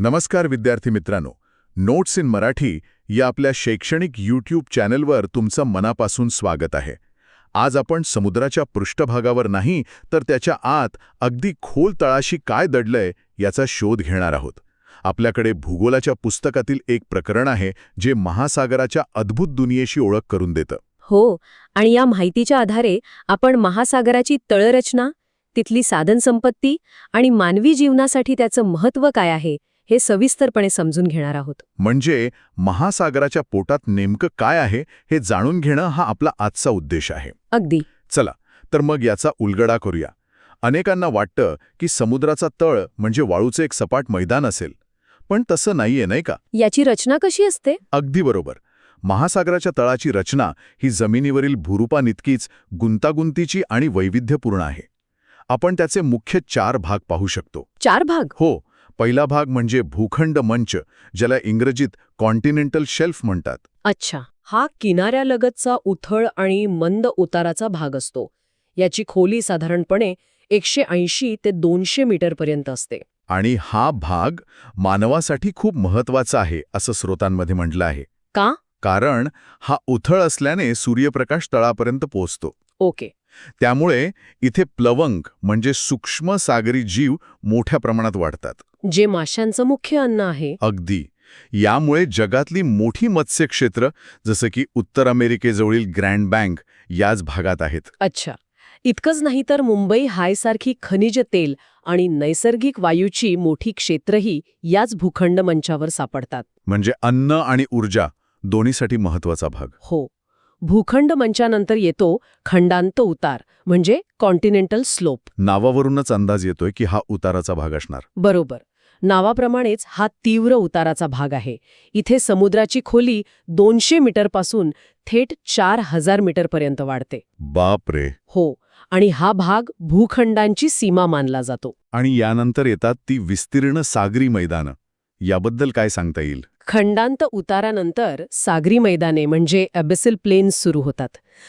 नमस्कार विद्यार्थी मित्रांनो. नोट्स इन मराठी या आपल्या शैक्षणिक यूट्यूब चॅनलवर तुमचं मनापासून स्वागत आहे. आज आपण समुद्राच्या पृष्ठभागावर नाही तर त्याच्या आत अगदी खोल तळाशी काय दडलंय याचा शोध घेणार आहोत. आपल्याकडे भूगोलाच्या पुस्तकातील एक प्रकरण आहे जे महासागराच्या अद्भुत दुनियेशी ओळख करून देतं. हो आणि या माहितीच्या आधारे आपण महासागराची तळरचना तिथली साधनसंपत्ती आणि मानवी जीवनासाठी त्याचं महत्त्व काय आहे हे सविस्तरपणे समजून घेणार आहोत. म्हणजे महासागराच्या पोटात नेमकं काय आहे हे जाणून घेणं हा आपला आजचा उद्देश आहे. अगदी. चला तर मग याचा उलगडा करूया. अनेकांना वाटतं की समुद्राचा तळ म्हणजे वाळूचे एक सपाट मैदान असेल. पण तसं नाहीये नाही का? याची रचना कशी असते? अगदी बरोबर. महासागराच्या तळाची रचना ही जमिनीवरील भूरूपानितकीच गुंतागुंतीची आणि वैविध्यपूर्ण आहे. आपण त्याचे मुख्य चार भाग पाहू शकतो. चार भाग? हो पहिला भाग म्हणजे भूखंड मंच ज्याला इंग्रजीत कॉन्टिनेंटल शेल्फ म्हणतात. अच्छा. हा किनाऱ्यालगतचा उथळ आणि मंद उताराचा भाग असतो. याची खोली साधारणपणे एकशे ऐंशी ते दोनशे मीटरपर्यंत असते. आणि हा भाग मानवासाठी खूप महत्त्वाचा आहे असं स्रोतांमध्ये म्हटलं आहे. का? कारण हा उथळ असल्याने सूर्यप्रकाश तळापर्यंत पोहोचतो. ओके. त्यामुळे इथे प्लवंग म्हणजे सूक्ष्म सागरी जीव मोठ्या प्रमाणात वाढतात. जे माशांचं मुख्य अन्न आहे. अगदी. यामुळे जगातली मोठी मत्स्यक्षेत्र जसं की उत्तर अमेरिकेजवळील ग्रँड बँक याच भागात आहेत. अच्छा. इतकंच नाही तर मुंबई हायसारखी खनिज तेल आणि नैसर्गिक वायूची मोठी क्षेत्रही याच भूखंड मंचावर सापडतात. म्हणजे अन्न आणि ऊर्जा दोन्हीसाठी महत्त्वाचा भाग. हो. भूखंड मंचानंतर येतो खंडांत उतार म्हणजे कॉन्टिनेंटल स्लोप. नावावरूनच अंदाज येतोय की हा उताराचा भाग असणार. बरोबर. नावाप्रमाणेच हा तीव्र उताराचा भाग आहे. इथे समुद्राची खोली दोनशे मीटरपासून थेट चार हजार मीटरपर्यंत वाढते. बाप रे हो आणि हा भाग भूखंडांची सीमा मानला जातो. आणि यानंतर येतात ती विस्तीर्ण सागरी मैदानं. याबद्दल काय सांगता येईल? खंडांत उतारानंतर सागरी मैदाने म्हणजे ॲबेसिल प्लेन्स सुरू होतात.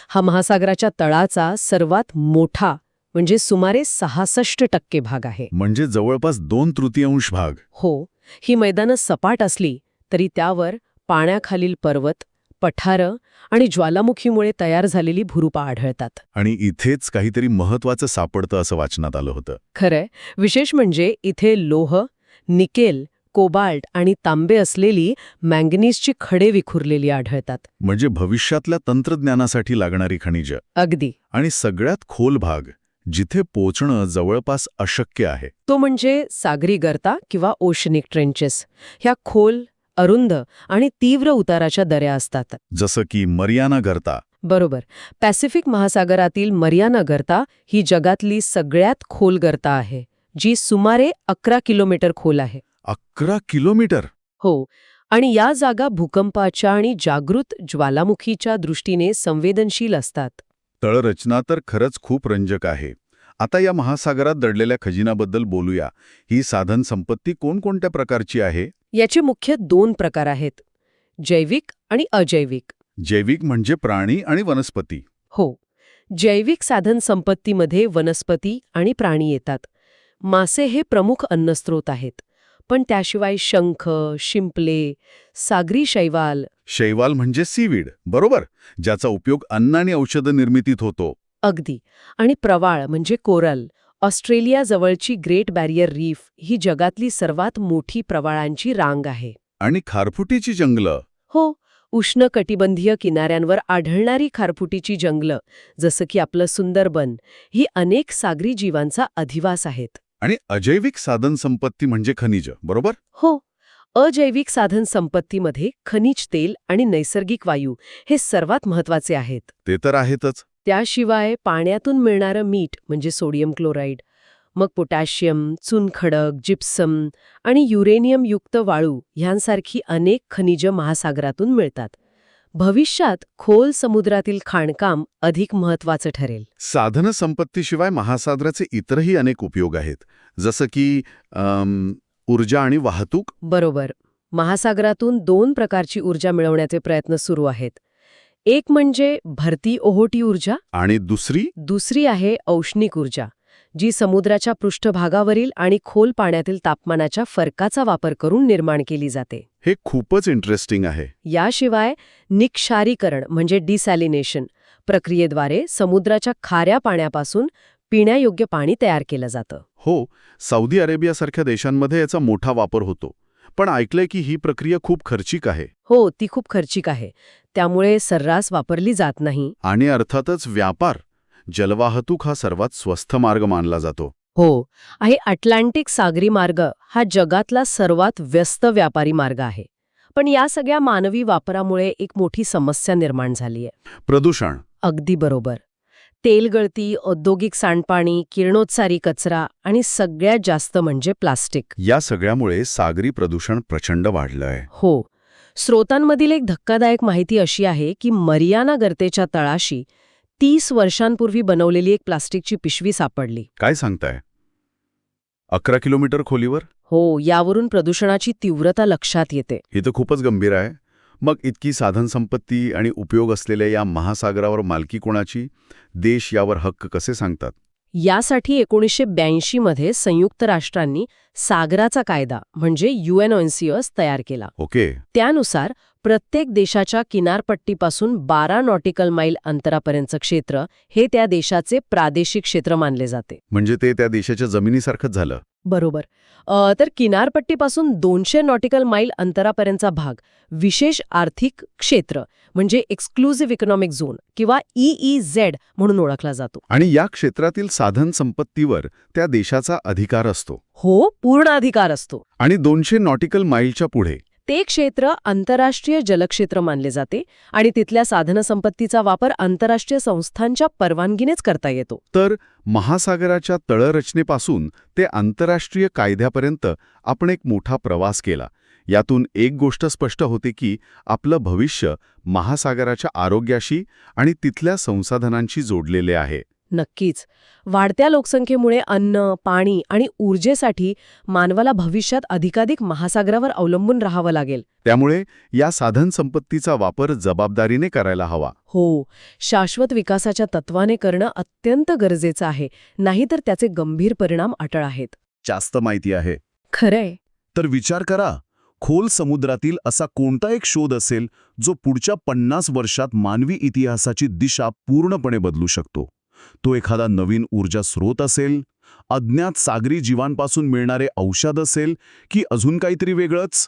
हा महासागराच्या तळाचा सर्वात मोठा म्हणजे सुमारे सहासष्ट टक्के भाग आहे. म्हणजे जवळपास दोन तृतीयांश भाग. हो ही मैदानं सपाट असली तरी त्यावर पाण्याखालील पर्वत पठारं आणि ज्वालामुखीमुळे तयार झालेली भुरुपा आढळतात. आणि इथेच काहीतरी महत्वाचं सापडतं असं वाचनात आलं होतं. खरंय. विशेष म्हणजे इथे लोह निकेल कोबाल्ट आणि तांबे असलेली मँगनीजची खडे विखुरलेली आढळतात. म्हणजे भविष्यातल्या तंत्रज्ञानासाठी लागणारी खनिजं. अगदी. आणि सगळ्यात खोल भाग जिथे पोचणं जवळपास अशक्य आहे. तो म्हणजे सागरी गर्ता किंवा ओशनिक ट्रेंचेस ह्या खोल अरुंद आणि तीव्र उताराच्या दऱ्या असतात. जसं की मरियाना गर्ता. बरोबर. पॅसिफिक महासागरातील मरियाना गर्ता ही जगातली सगळ्यात खोल गर्ता आहे जी सुमारे अकरा किलोमीटर खोल आहे. अकरा किलोमीटर. हो आणि या जागा भूकंपाच्या आणि जागृत ज्वालामुखीच्या दृष्टीने संवेदनशील असतात. तळरचना तर खरंच खूप रंजक आहे. आता या महासागरात दडलेल्या खजिनाबद्दल बोलूया. ही साधन संपत्ती कोणकोणत्या प्रकारची आहे? याचे मुख्य दोन प्रकार आहेत. जैविक आणि अजैविक. जैविक म्हणजे प्राणी आणि वनस्पती. हो जैविक साधन संपत्तीमध्ये वनस्पती आणि प्राणी येतात. मासे हे प्रमुख अन्नस्रोत आहेत. पण त्याशिवाय शंख शिंपले सागरी शैवाल. शैवाल म्हणजे सीवीड बरोबर? ज्याचा उपयोग अन्न आणि औषध निर्मितीत होतो. अगदी. आणि प्रवाळ म्हणजे कोरल. ऑस्ट्रेलियाजवळची ग्रेट बॅरियर रीफ ही जगातली सर्वात मोठी प्रवाळांची रांग आहे. आणि खारफुटीची जंगलं? हो उष्णकटिबंधीय किनाऱ्यांवर आढळणारी खारफुटीची जंगलं जसं की आपलं सुंदरबन ही अनेक सागरी जीवांचा अधिवास आहेत. आणि अजैविक साधन संपत्ती म्हणजे खनिज बरोबर? हो. अजैविक साधन संपत्तीमध्ये खनिज तेल आणि नैसर्गिक वायू हे सर्वात महत्त्वाचे आहेत. ते तर आहेतच. त्याशिवाय पाण्यातून मिळणारं मीठ म्हणजे सोडियम क्लोराईड मग पोटॅशियम चुनखडक जिप्सम आणि युरेनियमयुक्त वाळू ह्यांसारखी अनेक खनिजं महासागरातून मिळतात. भविष्यात खोल समुद्रातील खाणकाम अधिक महत्वाचं ठरेल. साधन संपत्तीशिवाय महासागराचे इतरही अनेक उपयोग आहेत जसं की अम, ऊर्जा आणि वाहतूक. बरोबर. महासागरातून दोन प्रकारची ऊर्जा मिळवण्याचे प्रयत्न सुरू आहेत. एक म्हणजे भरती ओहोटी ऊर्जा. आणि दुसरी? दुसरी आहे औष्णिक ऊर्जा. जी समुद्राच्या पृष्ठभागावरील आणि खोल पाण्यातील तापमानाच्या फरकाचा वापर करून निर्माण केली जाते. हे खूपच इंटरेस्टिंग आहे. याशिवाय निक्षारीकरण म्हणजे डिसॅलिनेशन प्रक्रियेद्वारे समुद्राच्या खाऱ्या पाण्यापासून पिण्यायोग्य पाणी तयार केलं जातं. हो सौदी अरेबियासारख्या देशांमध्ये याचा मोठा वापर होतो पण ऐकलंय की ही प्रक्रिया खूप खर्चिक आहे. हो ती खूप खर्चिक आहे. त्यामुळे सर्रास वापरली जात नाही. आणि अर्थातच व्यापार जलवाहतूक हा सर्वात स्वस्त मार्ग मानला जातो. हो आहे अटलांटिक सागरी मार्ग हा जगातला सर्वात व्यस्त व्यापारी मार्ग आहे. पण या सगळ्या मानवी वापरामुळे एक मोठी समस्या निर्माण झाली आहे. प्रदूषण. अगदी बरोबर. तेलगळती औद्योगिक सांडपाणी किरणोत्सारी कचरा आणि सगळ्यात जास्त म्हणजे प्लास्टिक. या सगळ्यामुळे सागरी प्रदूषण प्रचंड वाढलंय. हो. स्रोतांमधील एक धक्कादायक माहिती अशी आहे की मरियाना गर्तेच्या तळाशी तीस वर्षांपूर्वी बनवलेली एक प्लास्टिकची पिशवी सापडली. काय सांगताय? अकरा किलोमीटर खोलीवर? हो यावरून प्रदूषणाची तीव्रता लक्षात येते. हे तर खूपच गंभीर आहे. मग इतकी साधनसंपत्ती आणि उपयोग असलेल्या या महासागरावर मालकी कोणाची? देश यावर हक्क कसे सांगतात? यासाठी एकोणीसशे ब्याऐंशी मध्ये संयुक्त राष्ट्रांनी सागराचा कायदा म्हणजे युएनओएनसीएस तयार केला. ओके. त्यानुसार प्रत्येक देशाच्या किनारपट्टीपासून बारा नॉटिकल मैल अंतरापर्यंतचं क्षेत्र हे त्या देशाचे प्रादेशिक क्षेत्र मानले जाते. म्हणजे ते त्या देशाच्या जमिनीसारखंच झालं. बरोबर. तर किनारपट्टीपासून दोनशे नॉटिकल मैल अंतरापर्यंतचा भाग विशेष आर्थिक क्षेत्र म्हणजे एक्सक्लुझिव्ह इकॉनॉमिक झोन किंवा ईईझेड म्हणून ओळखला जातो. आणि या क्षेत्रातील साधन संपत्तीवर त्या देशाचा अधिकार असतो. हो पूर्ण अधिकार असतो. आणि दोनशे नॉटिकल माईलच्या पुढे ते क्षेत्र आंतरराष्ट्रीय जलक्षेत्र मानले जाते आणि तिथल्या साधनसंपत्तीचा वापर आंतरराष्ट्रीय संस्थांच्या परवानगीनेच करता येतो. तर महासागराच्या तळरचनेपासून ते आंतरराष्ट्रीय कायद्यापर्यंत आपण एक मोठा प्रवास केला. यातून एक गोष्ट स्पष्ट होते की आपलं भविष्य महासागराच्या आरोग्याशी आणि तिथल्या संसाधनांशी जोडलेले आहे. नक्कीच. वाढत्या लोकसंख्येमुळे अन्न पाणी आणि ऊर्जेसाठी मानवाला भविष्यात अधिकाधिक महासागरावर अवलंबून राहावं लागेल. त्यामुळे या साधन संपत्तीचा वापर जबाबदारीने करायला हवा. हो शाश्वत विकासाच्या तत्वाने करणं अत्यंत गरजेचं आहे नाहीतर त्याचे गंभीर परिणाम अटळ आहेत. जास्त माहिती आहे. खरंय. तर विचार करा खोल समुद्रातील असा कोणता एक शोध असेल जो पुढच्या पन्नास वर्षात मानवी इतिहासाची दिशा पूर्णपणे बदलू शकतो? तो एखादा नवीन ऊर्जा स्रोत असेल अज्ञात सागरी जीवांपासून मिळणारे औषध असेल की अजून काहीतरी वेगळंच?